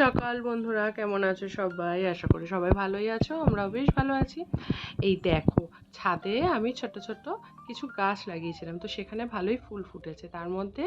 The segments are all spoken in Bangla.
সকাল বন্ধুরা, কেমন আছো সবাই? আশা করি সবাই ভালোই আছো, আমরাও বেশ ভালো আছি। এই দেখো, ছাদে আমি ছোট ছোট কিছু গাছ লাগিয়েছিলাম, তো সেখানে ভালোই ফুল ফুটেছে। তার মধ্যে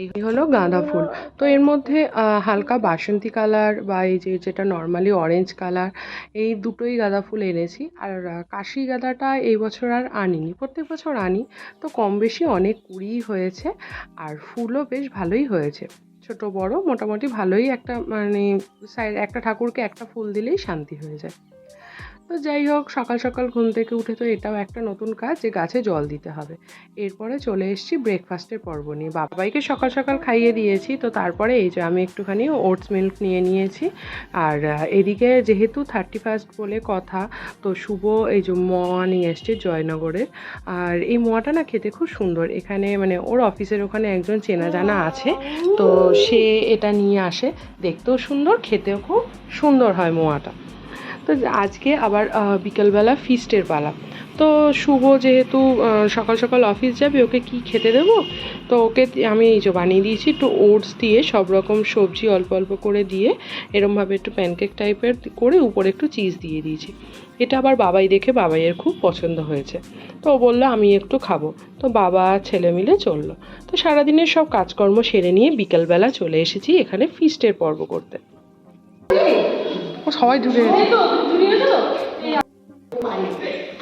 এই হলো গাঁদা ফুল। তো এর মধ্যে হালকা বাসন্তী কালার বা এই যে যেটা নর্মালি অরেঞ্জ কালার, এই দুটোই গাঁদা ফুল এনেছি। আর কাশি গাঁদাটা এই বছর আর আনিনি, প্রত্যেক বছর আনি। তো কম বেশি অনেক কুড়িই হয়েছে, আর ফুলও বেশ ভালোই হয়েছে। ছোট বড় মোটামুটি ভালোই একটা মানে একটা ঠাকুরকে একটা ফুল দিলেই শান্তি হয়ে যায়। তো যাই হোক, সকাল সকাল ঘুম থেকে উঠে তো এটাও একটা নতুন কাজ যে গাছে জল দিতে হবে। এরপরে চলে এসেছি ব্রেকফাস্টের পর্ব নিয়ে। বাবাইকে সকাল সকাল খাইয়ে দিয়েছি, তো তারপরে এই যে আমি একটুখানি ওটস মিল্ক নিয়ে নিয়েছি। আর এদিকে যেহেতু থার্টি ফার্স্ট বলে কথা, তো শুভ এই যে মোয়া নিয়ে এসছে জয়নগরের আর এই মোয়াটা না খেতে খুব সুন্দর। এখানে মানে ওর অফিসের ওখানে একজন চেনা জানা আছে, তো সে এটা নিয়ে আসে। দেখতেও সুন্দর, খেতেও খুব সুন্দর হয় মোয়াটা। তো আজকে আবার বিকেলবেলা ফিস্টের পালা। তো শুভ যেহেতু সকাল সকাল অফিস যাবে, ওকে কি খেতে দেবো? তো ওকে আমি এই যে বানিয়ে দিয়েছি একটু ওটস দিয়ে, সব রকম সবজি অল্প অল্প করে দিয়ে এরমভাবে একটু প্যানকেক টাইপের করে উপরে একটু চিজ দিয়ে দিয়েছি। এটা আবার বাবাই দেখে, বাবাইয়ের খুব পছন্দ হয়েছে। তো ও বলল, আমি একটু খাব। তো বাবা ছেলে মিলে চলল। তো সারাদিনের সব কাজকর্ম সেরে নিয়ে বিকেলবেলা চলে এসেছি এখানে ফিস্টের পর্ব করতে।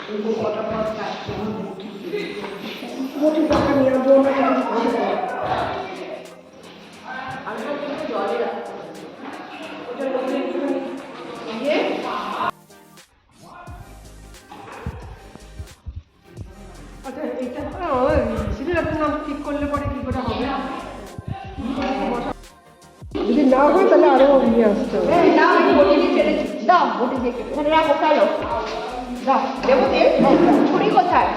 ও সবাই জুড়ে আচ্ছা এটা ঠিক করলে পরে কি করে হবে যদি না হয় তাহলে আরও নিয়ে আসতে হবে ছেড়েছি দাও বটি দিয়ে কেটে। কোথায়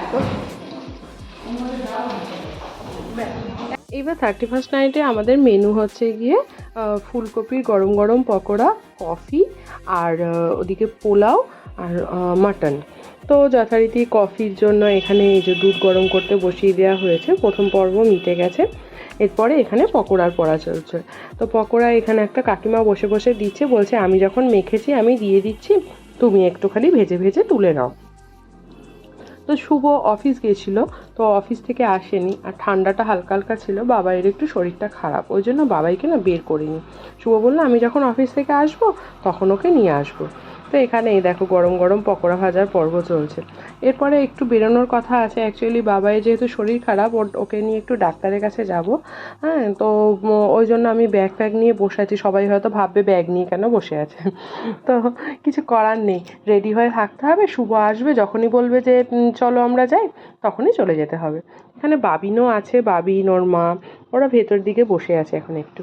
এইবার থার্টি ফার্স্ট নাইটে আমাদের মেনু হচ্ছে গিয়ে আহ, ফুলকপির গরম গরম পকোড়া কফি আর ওদিকে পোলাও আর মাটন তো যথারীতি কফির জন্য এখানে এই যে দুধ গরম করতে বসিয়ে দেওয়া হয়েছে প্রথম পর্ব মিটে গেছে। এরপরে এখানে পকোড়ার পড়া চলছে। তো পকোড়া এখানে একটা কাকিমা বসে বসে দিচ্ছে বলছে আমি যখন মেখেছি আমি দিয়ে দিচ্ছি। তুমি একটুখানি ভেজে ভেজে তুলে নাও। তো শুভ অফিস গেছিল, তো অফিস থেকে আসেনি, আর ঠান্ডাটা হালকা হালকা ছিল, বাবাইয়ের একটু শরীরটা খারাপ, ওই জন্য বাবাইকে না বের করিনি। শুভ বলল, আমি যখন অফিস থেকে আসব, তখন ওকে নিয়ে আসব। তো এখানে এই দেখো গরম গরম পকোড়া ভাজার পর্ব চলছে। এরপরে একটু বেরোনোর কথা আছে। অ্যাকচুয়ালি বাবাই যেহেতু শরীর খারাপ ওকে নিয়ে একটু ডাক্তারের কাছে যাব। হ্যাঁ তো ওই জন্য আমি ব্যাগ ফ্যাগ নিয়ে বসে আছি। সবাই হয়তো ভাববে ব্যাগ নিয়ে কেন বসে আছে। তো, কিছু করার নেই। রেডি হয়ে থাকতে হবে। শুভ আসবে, যখনই বলবে যে চলো আমরা যাই, তখনই চলে যেতে হবে। এখানে বাবিনও আছে। বাবিন, ওর মা, ওরা ভেতর দিকে বসে আছে এখন একটু।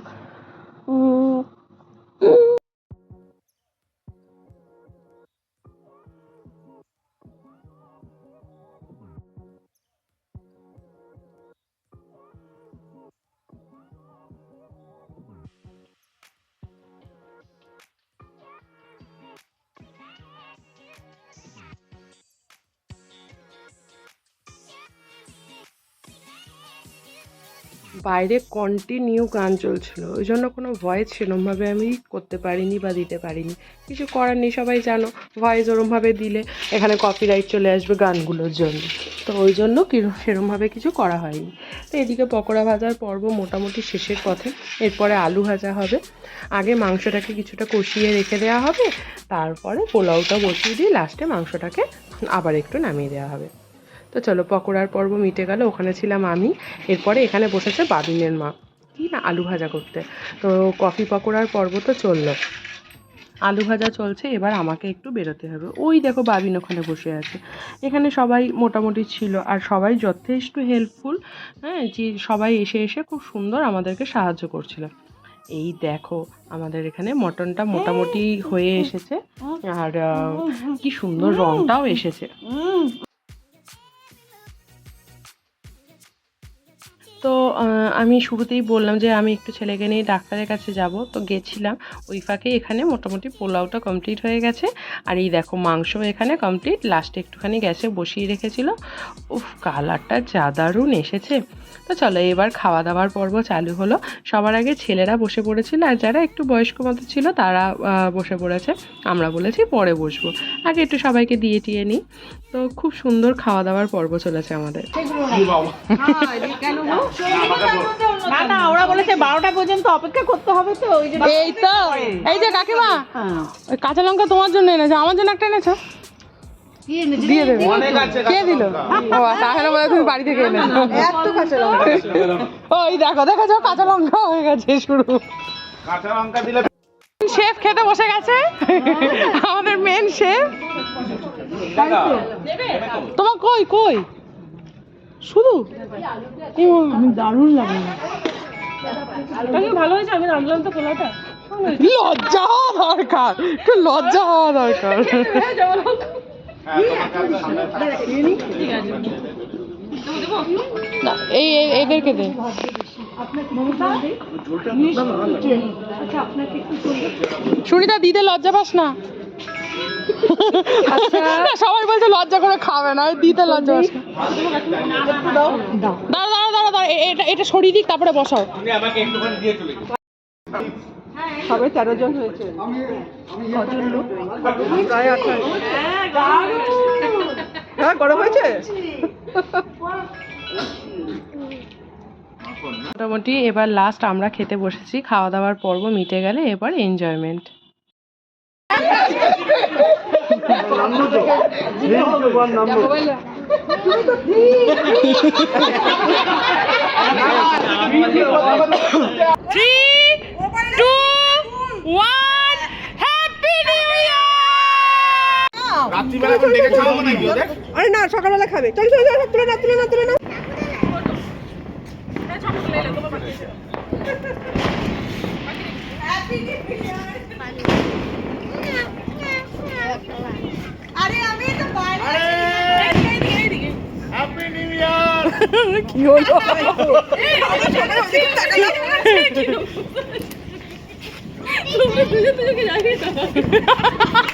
বাইরে কন্টিনিউ গান চলছিল। ওই জন্য কোনো ভয়েস সেরমভাবে আমি করতে পারিনি বা দিতে পারিনি। কিছু করার নেই, সবাই জানো। ভয়েস ওরমভাবে দিলে এখানে কপিরাইট চলে আসবে গানগুলোর জন্য। তো ওই জন্য সেরমভাবে কিছু করা হয়নি। তো এদিকে পকোড়া ভাজার পর্ব মোটামুটি শেষের পথে। এরপরে আলু ভাজা হবে। আগে মাংসটাকে কিছুটা কষিয়ে রেখে দেওয়া হবে। তারপরে পোলাওটা বসিয়ে দিয়ে লাস্টে মাংসটাকে আবার একটু নামিয়ে দেওয়া হবে। তো চলো, পকোড়ার পর্ব মিটে গেল, ওখানে ছিলাম আমি। এরপরে এখানে বসেছে বাবিনের মা। কি না আলু ভাজা করতে। তো কফি পকোড়ার পর্ব তো চলল। আলু ভাজা চলছে, এবার আমাকে একটু বেরোতে হবে। ওই দেখো, বাবিন ওখানে বসে আছে। এখানে সবাই মোটামুটি ছিল, আর সবাই যথেষ্ট হেল্পফুল হ্যাঁ যে সবাই এসে এসে খুব সুন্দর আমাদেরকে সাহায্য করছিল। এই দেখো, আমাদের এখানে মটনটা মোটামুটি হয়ে এসেছে। আর কি সুন্দর রংটাও এসেছে। তো আমি শুরুতেই বললাম যে আমি একটু ছেলেকে নিয়ে ডাক্তারের কাছে যাব। তো গেছিলাম ওই ফাঁকে এখানে মোটামুটি পোলাওটা কমপ্লিট হয়ে গেছে। আর এই দেখো মাংস এখানে কমপ্লিট লাস্টে একটুখানি গ্যাসে বসিয়ে রেখেছিল। উফ কালারটা যা দারুণ এসেছে। তো চলো এবার খাওয়া দাওয়ার পর্ব চালু হলো। সবার আগে ছেলেরা বসে পড়েছিল আর যারা একটু বয়স্ক মতো ছিল তারা বসে পড়েছে। আমরা বলেছি পরে বসবো। আগে একটু সবাইকে দিয়ে টিয়ে নিই। তো খুব সুন্দর খাওয়া দাওয়ার পর্ব চলেছে আমাদের। না না ওরা বলেছে বারোটা পর্যন্ত অপেক্ষা করতে হবে তো এই তো এই যে কাকিমা কাঁচা লঙ্কা তোমার জন্য এনেছো আমার জন্য একটা এনেছো? দিয়ে দেবে। কে দিল? ও তাহলে বলে তুমি বাড়ি থেকে এনেছো এত কাঁচা লঙ্কা। ওই দেখো দেখেছ? কাঁচা লঙ্কা হয়ে গেছে শুরু। কাঁচা লঙ্কা দিলে শেফ খেতে বসে গেছে? আমাদের মেন শেফ। তোমার কই কই? শুধু? দারুণ লাগে। ভালো হয়েছে আমি রাঁধলাম তো লজ্জা হওয়া দরকার। একটু লজ্জা হওয়া দরকার। হ্যাঁ না এই এদেরকে দে। সুনিতা দিতে লজ্জা পাস না। না, সবাই বলছে লজ্জা করে খাবে না দিতে লজ্জা পাস দাঁড়া দাঁড়া দাঁড়া দাঁড়া এটা এটা সরিয়ে দিক তারপরে বসাও। সবে তেরো জন হয়েছে। কজন লোক? প্রায় আঠাশ হ্যাঁ গরম হয়েছে? মোটামুটি এবার লাস্ট আমরা খেতে বসেছি খাওয়া দাওয়ার পর্ব মিটে গেলে এবার এনজয়মেন্ট থ্রি আরে না সকালবেলা খাবে চল চল চল তুলে না তুলে না তুলে না হ্যাপি নিউ ইয়ার কি হলো বাদবাকি লোকজন কোথায় আমি কিছু শুনতে পাচ্ছি না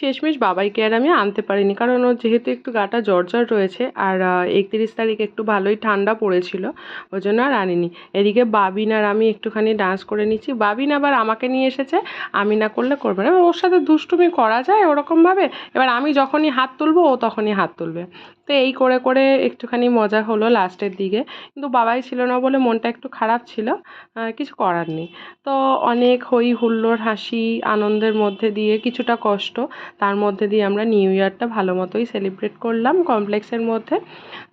শেষমেশ বাবাইকে আর আমি আনতে পারিনি। কারণ ওর যেহেতু একটু গাটা জ্বর জ্বর রয়েছে আর একত্রিশ তারিখ একটু ভালোই ঠান্ডা পড়েছিল, ওই জন্য আর আনিনি। এদিকে বাবিন আর আমি একটুখানি ডান্স করে নিচ্ছি। বাবিন আবার আমাকে নিয়ে এসেছে, আমি না করলে করবে না। ওর সাথে দুষ্টুমি করা যায় ওরকমভাবে। এবার আমি যখনই হাত তুলবো ও তখনই হাত তুলবে। তো এই করে করে একটুখানি মজা হলো লাস্টের দিকে। কিন্তু বাবাই ছিল না বলে মনটা একটু খারাপ ছিল। কিছু করার নেই। তো অনেক হই হুল্লোড় হাসি আনন্দের মধ্যে দিয়ে কিছুটা কষ্ট, তার মধ্যে দিয়ে আমরা নিউ ইয়ারটা ভালো মতোই সেলিব্রেট করলাম কমপ্লেক্সের মধ্যে।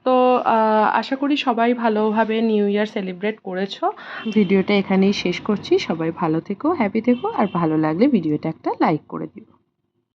তো আশা করি সবাই ভালোভাবে নিউ ইয়ার সেলিব্রেট করেছ। ভিডিওটা এখানেই শেষ করছি। সবাই ভালো থেকো, হ্যাপি থেকো, আর ভালো লাগলে ভিডিওটা একটা লাইক করে দিও।